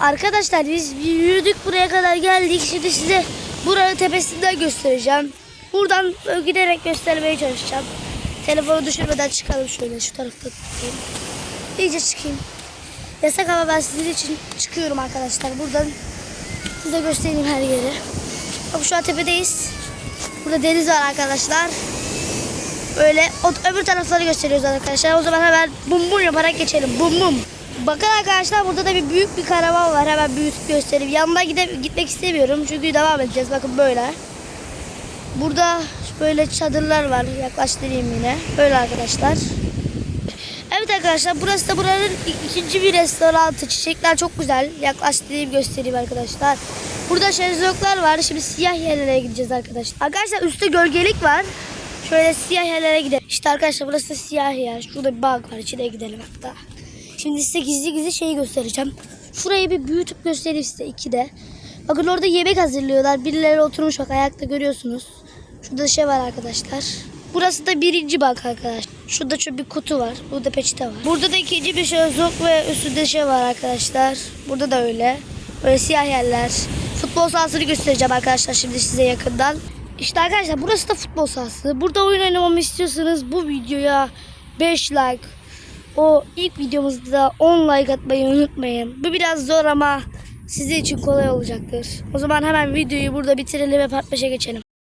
Arkadaşlar biz yürüdük buraya kadar geldik. Şimdi size buranın tepesinden göstereceğim. Buradan giderek göstermeye çalışacağım. Telefonu düşürmeden çıkalım şöyle şu tarafta tutayım. İyice çıkayım. Yasak ama ben sizin için çıkıyorum arkadaşlar. Buradan size göstereyim her yeri. Bak şu an tepedeyiz. Burada deniz var arkadaşlar. Böyle öbür tarafları gösteriyoruz arkadaşlar. O zaman hemen bum bum yaparak geçelim. Bum bum. Bakın arkadaşlar burada da bir büyük bir karavan var. Hemen büyütüp göstereyim. Yanına gide, gitmek istemiyorum. Çünkü devam edeceğiz. Bakın böyle. Burada böyle çadırlar var. Yaklaştırayım yine. Böyle arkadaşlar. Evet arkadaşlar burası da buranın ikinci bir restoranı. Çiçekler çok güzel. Yaklaştırayım göstereyim arkadaşlar. Burada şezlonglar var. Şimdi siyah yerlere gideceğiz arkadaşlar. Arkadaşlar üstte gölgelik var. Şöyle siyah yerlere gidelim. İşte arkadaşlar burası siyah yer. Şurada bir bank var. İçine gidelim hatta. Şimdi size gizli gizli şeyi göstereceğim. Şurayı bir büyütüp göstereyim size iki de. Bakın orada yemek hazırlıyorlar. Birileri oturmuş bak ayakta görüyorsunuz. Şurada şey var arkadaşlar. Burası da birinci bank arkadaşlar. Şurada şöyle bir kutu var. Burada peçete var. Burada da ikinci bir şezlong ve üstünde şey var arkadaşlar. Burada da öyle. Böyle siyah yerler. Futbol sahasını göstereceğim arkadaşlar şimdi size yakından. İşte arkadaşlar burası da futbol sahası. Burada oyun oynamamı istiyorsanız bu videoya 5 like. O ilk videomuzda 10 like atmayı unutmayın. Bu biraz zor ama sizin için kolay olacaktır. O zaman hemen videoyu burada bitirelim ve part 5'e geçelim.